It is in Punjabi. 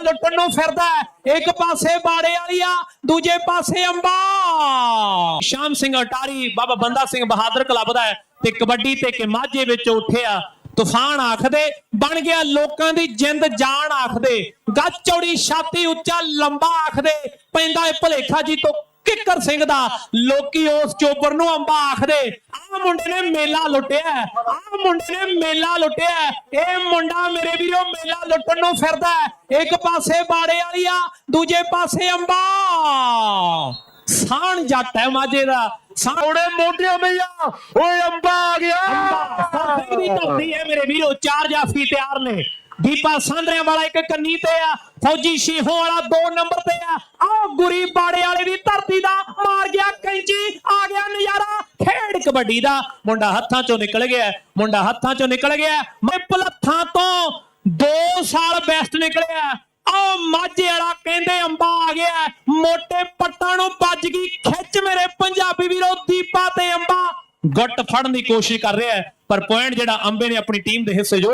ਲੁੱਟਣ ਨੂੰ ਫਿਰਦਾ ਇੱਕ ਪਾਸੇ ਬਾੜੇ ਵਾਲੀ ਦੂਜੇ ਪਾਸੇ ਅੰਬਾ। ਸ਼ਾਮ ਸਿੰਘ ਅਟਾਰੀ, ਬਾਬਾ ਬੰਦਾ ਸਿੰਘ ਬਹਾਦਰ ਕਲੱਬ ਦਾ ਤੇ ਕਬੱਡੀ ਤੇ ਕਿ ਮਾਝੇ ਵਿੱਚ ਉੱਠਿਆ। ਤੂਫਾਨ ਆਖਦੇ, ਬਣ ਗਿਆ ਲੋਕਾਂ ਦੀ ਜਿੰਦ, ਜਾਨ ਆਖਦੇ। ਗੱਜ ਚੌੜੀ ਛਾਤੀ ਉੱਚਾ, ਲੰਬਾ ਆਖਦੇ। ਪੈਂਦਾ ਏ ਭਲੇਖਾ ਜੀ ਤੋਂ ਕਿੱਕਰ ਸਿੰਘ ਦਾ। ਲੋਕੀ ਉਸ ਚੋਬਰ ਨੂੰ ਅੰਬਾ ਆਖਦੇ ਆਹ ਮੁੰਡੇ ਨੇ ਮੇਲਾ ਲੁੱਟਿਆ ਆਹ ਮੁੰਡੇ ਨੇ ਮੇਲਾ ਲੁੱਟਿਆ ਇਹ ਮੁੰਡਾ ਮੇਰੇ ਵੀਰੋ ਮੇਲਾ ਲੁੱਟਣ ਨੂੰ ਫਿਰਦਾ। ਇੱਕ ਪਾਸੇ ਬਾੜੇ ਵਾਲੀ ਆ ਦੂਜੇ ਪਾਸੇ ਅੰਬਾ। ਸਾਣ ਜੱਟ ਹੈ ਮਾਝੇ ਦਾ। ਉਹਨੇ ਮੋਢਿਆਂ ਮਈਆ ਓਏ ਅੰਬਾ ਆ ਗਿਆ। ਸਰਦੇ ਦੀ ਧਰਤੀ ਹੈ ਮੇਰੇ ਵੀਰੋ ਚਾਰ ਜਾਫੀ ਤਿਆਰ ਨੇ। ਦੀਪਾ ਸਾਂਦਰਿਆਂ ਵਾਲਾ ਇੱਕ ਕੰਨੀ ਤੇ ਆ, ਫੌਜੀ ਸ਼ੀਹੋਂ ਵਾਲਾ ਦੋ ਨੰਬਰ ਤੇ ਆ। ਆਹ ਗੁਰੀ ਬਾੜੇ ਵਾਲੇ ਦੀ ਧਰਤੀ ਦਾ ਮਾਰ ਗਿਆ ਕੈਂਚੀ, ਆ ਗਿਆ ਨਜ਼ਾਰਾ ਖੇਡ ਕਬੱਡੀ ਦਾ। ਮੁੰਡਾ ਹੱਥਾਂ ਚੋਂ ਨਿਕਲ ਗਿਆ, ਮੁੰਡਾ ਹੱਥਾਂ ਚੋਂ ਨਿਕਲ ਗਿਆ। ਮੈਂ ਪਲੱਥਾਂ ਤੋਂ 2 ਸਾਲ ਬੈਸਟ ਨਿਕਲਿਆ। ਆ ਮਾਝੇ ਵਾਲਾ ਕਹਿੰਦੇ ਅੰਬਾ ਆ ਗਿਆ। ਮੋਟੇ ਪੱਟਾਂ ਨੂੰ ਵੱਜ ਗਈ ਖਿੱਚ ਮੇਰੇ ਪੰਜਾਬੀ ਵੀਰੋ ਦੀਪਾ ਤੇ ਅੰਬਾ। ਗੱਟ ਫੜਨ ਦੀ ਕੋਸ਼ਿਸ਼ ਕਰ ਰਿਹਾ ਪਰ ਪੁਆਇੰਟ ਜਿਹੜਾ ਅੰਬੇ ਨੇ ਆਪਣੀ ਟੀਮ ਦੇ ਹਿੱਸੇ ਜੋ